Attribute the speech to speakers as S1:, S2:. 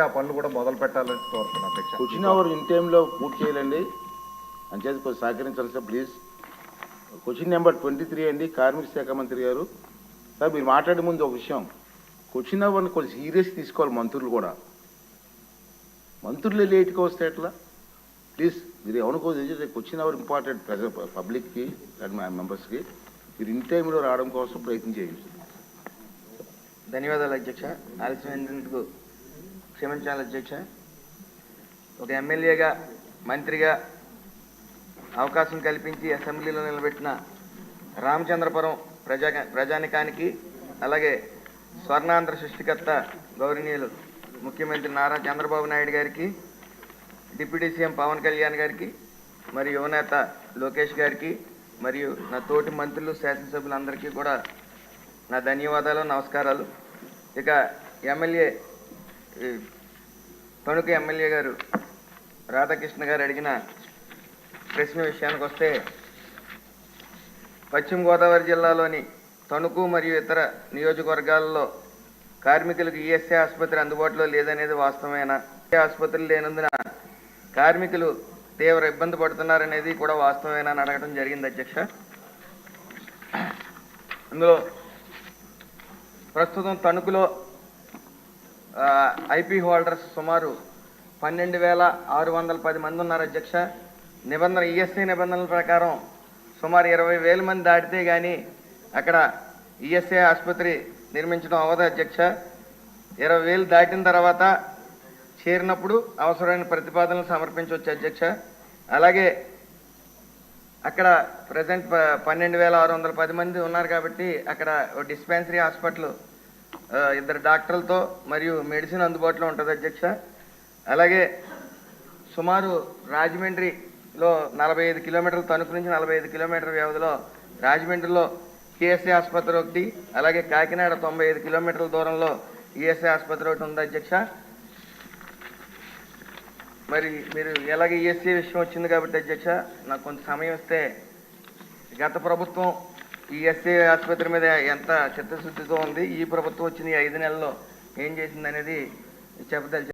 S1: ఆ పనులు కూడా మొదలు పెట్టాలని కోరుతున్నాను అధ్యక్ష.
S2: క్వశ్చన్ అవర్ ఇన్ టైంలో పూర్తి చేయాలండి. అంచేది కొంచెం సహకరించాలి sir please. Question number twenty three అండి కార్మిక శాఖ మంత్రి గారు. సార్ మీరు మాట్లాడే ముందు ఒక విషయం. క్వశ్చన్ అవర్ని కొంచెం సీరియస్ తీసుకోవాలి మంత్రులు కూడా. మంత్రులు లేట్గా వస్తే ఎట్లా? ప్లీజ్ మీరు ఎవరికో క్వశ్చన్ అవర్ ఇంపార్టెంట్ ప్రజ పబ్లిక్కి అండ్ మా మెంబర్స్కి. మీరు ఇన్ టైంలో రావడం కోసం ప్రయత్నం చేయండి.
S3: ధన్యవాదాలు అధ్యక్ష. ఆలస్యమైనందుకు క్షమించాలి అధ్యక్ష. ఒక ఎమ్మెల్యేగా మంత్రిగా అవకాశం కల్పించి అసెంబ్లీలో నిలబెట్టిన రామచంద్రపురం ప్రజా ప్రజానికానికి అలాగే స్వర్ణాంధ్ర సృష్టికర్త గౌరవనీయులు ముఖ్యమంత్రి నారా చంద్రబాబు నాయుడు గారికి డిప్యూటీ సీఎం పవన్ కళ్యాణ్ గారికి మరియు యువనేత లోకేష్ గారికి మరియు నా తోటి మంత్రులు శాసనసభ్యులందరికీ కూడా నా ధన్యవాదాలు నమస్కారాలు. ఇక ఎమ్మెల్యే తణుకు ఎమ్మెల్యే గారు రాధాకృష్ణ గారు అడిగిన ప్రశ్న విషయానికి వస్తే పశ్చిమ గోదావరి జిల్లాలోని తణుకు మరియు ఇతర నియోజకవర్గాల్లో కార్మికులకు ఈఎస్ఐ ఆసుపత్రి అందుబాటులో లేదనేది వాస్తవమేనా? ఈ ఆసుపత్రులు లేనందున కార్మికులు తీవ్ర ఇబ్బంది పడుతున్నారనేది కూడా వాస్తవమేనా అని అడగడం జరిగింది అధ్యక్ష. అందులో ప్రస్తుతం తణుకులో ఐపీ హోల్డర్స్ సుమారు పన్నెండు వేల ఆరు వందల పది మంది ఉన్నారు అధ్యక్ష. నిబంధన ఈఎస్ఐ నిబంధనల ప్రకారం సుమారు ఇరవై వేల మంది దాటితే కానీ అక్కడ ఈఎస్ఐ ఆసుపత్రి నిర్మించడం అవ్వదు అధ్యక్ష. ఇరవై వేలు దాటిన తర్వాత చేరినప్పుడు అవసరమైన ప్రతిపాదనలు సమర్పించవచ్చు అధ్యక్ష. అలాగే అక్కడ ప్రజెంట్ పన్నెండు వేల ఆరు వందల పది మంది ఉన్నారు కాబట్టి అక్కడ డిస్పెన్సరీ హాస్పిటల్ ఇద్దరు డాక్టర్లతో మరియు మెడిసిన్ అందుబాటులో ఉంటుంది అధ్యక్ష. అలాగే సుమారు రాజమండ్రిలో నలభై ఐదు కిలోమీటర్ల తణుకు నుంచి నలభై ఐదు కిలోమీటర్ల వ్యవధిలో రాజమండ్రిలో కేఎస్ఏ ఆసుపత్రి ఒకటి అలాగే కాకినాడ తొంభై ఐదు కిలోమీటర్ల దూరంలో ఈఎస్ఐ ఆసుపత్రి ఒకటి ఉంది అధ్యక్ష. మరి మీరు ఎలాగ ఈఎస్సీ విషయం వచ్చింది కాబట్టి అధ్యక్ష నాకు కొంత సమయం ఇస్తే గత ప్రభుత్వం ఈ ఎస్ఏ ఆసుపత్రి మీద ఎంత చిత్తశుద్ధితో ఉంది ఈ ప్రభుత్వం వచ్చిన ఐదు నెలల్లో ఏం చేసింది అనేది చెప్పదలిచి